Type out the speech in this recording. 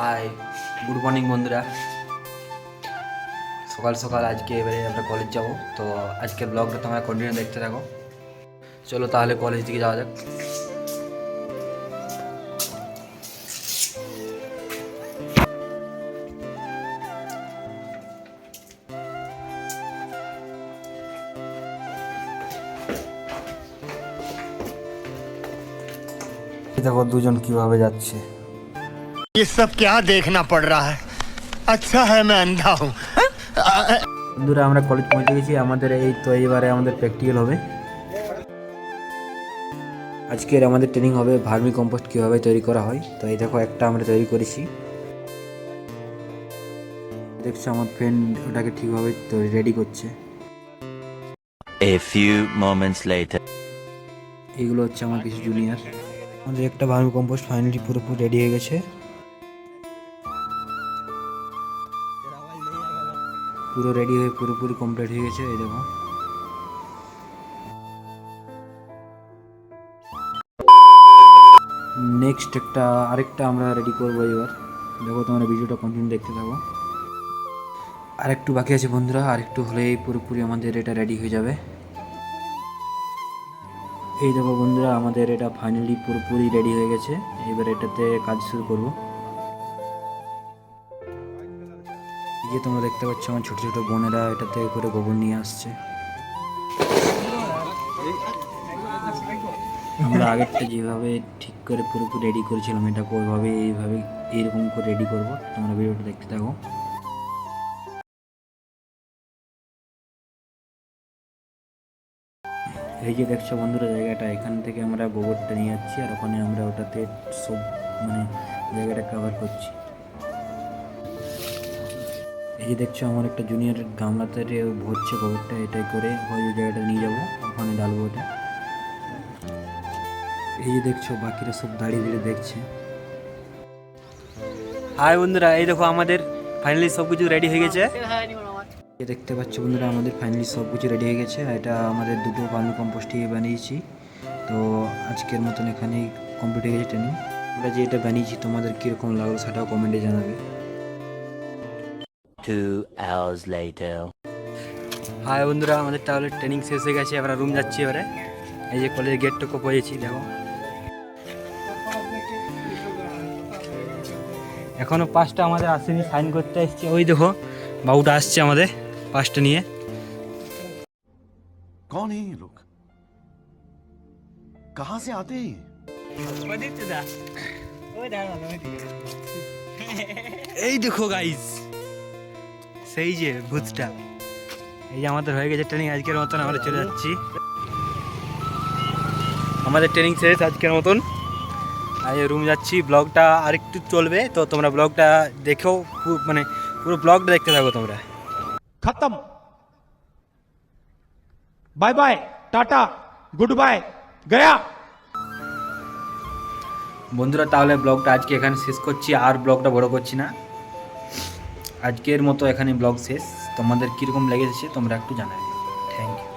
Hi good morning বন্ধুরা। সকাল সকাল আজকে এবারে আমরা কলেজ যাব। তো আজকের ব্লগটা তোমরা কন্টিনিউ দেখতে থাকো। চলো তাহলে কলেজ দিকে যাওয়া যাক। দেখো দুজন কীভাবে যাচ্ছে। ये सब क्या देखना पड़ रहा है अच्छा है मैं अंधा हूँ বন্ধুরা আমরা কলেজ পৌঁছে গেছি আমাদের এই তো এইবারে আমাদের প্র্যাকটিক্যাল হবে আজকের আমাদের ট্রেনিং হবে ভার্মি কম্পোস্ট কীভাবে তৈরি করা হয় তো এই দেখো একটা আমরা তৈরি করেছি দেখছো আমার ফ্রেন্ড ওটাকে ঠিকভাবে রেডি করছে A few moments later. এইগুলো হচ্ছে আমার কিছু জুনিয়র আমাদের একটা ভার্মি কম্পোস্ট ফাইনালি পুরোপুরি রেডি হয়ে গেছে পুরো রেডি হয়ে পুরোপুরি কমপ্লিট হয়ে গেছে, এই দেখো। নেক্সট একটা, আরেকটা আমরা রেডি করব এবার। দেখো তোমরা ভিডিওটা কন্টিনিউ দেখতে থাকো। আরেকটু বাকি আছে বন্ধুরা, আরেকটু হলেই পুরোপুরি আমাদের এটা রেডি হয়ে যাবে। এই দেখো বন্ধুরা, আমাদের এটা ফাইনালি পুরোপুরি রেডি হয়ে গেছে। এবার এটাতে কাজ শুরু করব। এই যে তোমরা দেখতে পাচ্ছ আমার ছোট ছোট বোনেরা এটাতে করে গোবর নিয়ে আসছে। আমরা আগেরটা যেভাবে ঠিক করে পুরোপুরি রেডি করেছিলাম, এটা ওইভাবে এইভাবে এইরকম করে রেডি করব। তোমরা ভিডিওটা দেখতে থাকো। এই যে দেখছ বন্ধুরা, জায়গাটা, এখান থেকে আমরা গোবরটা নিয়ে যাচ্ছি আর ওখানে আমরা ওটাতে সব মানে জায়গাটা কভার করছি। এই যে দেখছ আমার একটা জুনিয়র গামলাতে ভরছে গোবরটা এটাই করে ওই জায়গাটা নিয়ে যাব ওখানে ডালবো ওটা। এই যে দেখছ বাকিরা সব দাঁড়িয়ে দাঁড়িয়ে দেখছে। হাই বন্ধুরা এই দেখো আমাদের ফাইনালি সব কিছু রেডি হয়ে গেছে। দেখতে পাচ্ছ বন্ধুরা আমাদের ফাইনালি সব কিছু রেডি হয়ে গেছে। এটা আমাদের দুটো ভার্মি কম্পোস্ট দিয়ে বানিয়েছি। তো আজকের মতন এখানেই কমপ্লিট হয়ে গেছে ট্রেনিং আমরা যে এটা বানিয়েছি তোমাদের কীরকম লাগল সেটাও কমেন্টে জানাবে। Two hours later. হাই বন্ধুরা আমাদের তাহলে ট্রেনিং শেষ হয়ে গেছে এবার রুম যাচ্ছি এবারে এই যে কলেজের গেটটুকু পড়েছি দেখো এখনো পাঁচটা আমাদের আসেনি সাইন করতে এসছে ওই দেখো বাবুটা আসছে আমাদের পাঁচটা নিয়ে कौन है ये लोग कहां से आते हैं ये? এই দেখো গাইস সেই যে ভূতটা এই যে আমাদের হয়ে গেছে ট্রেনিং আজকের মতন আমরা চলে যাচ্ছি। আমাদের ট্রেনিং শেষ আজকের মতন। আজ রুম যাচ্ছি ব্লগটা আরেকটু চলবে। তো তোমরা ব্লগটা দেখেও মানে পুরো ব্লগটা দেখতে থাকো তোমরা। খতম। Bye bye tata good bye Gaya. বন্ধুরা তাহলে ব্লগটা আজকে এখানে শেষ করছি। আর ব্লগটা বড় করছি না। আজকের মতো এখানে ব্লগ শেষ। তোমাদের কীরকম লেগেছে তোমরা একটু জানাবে। Thank you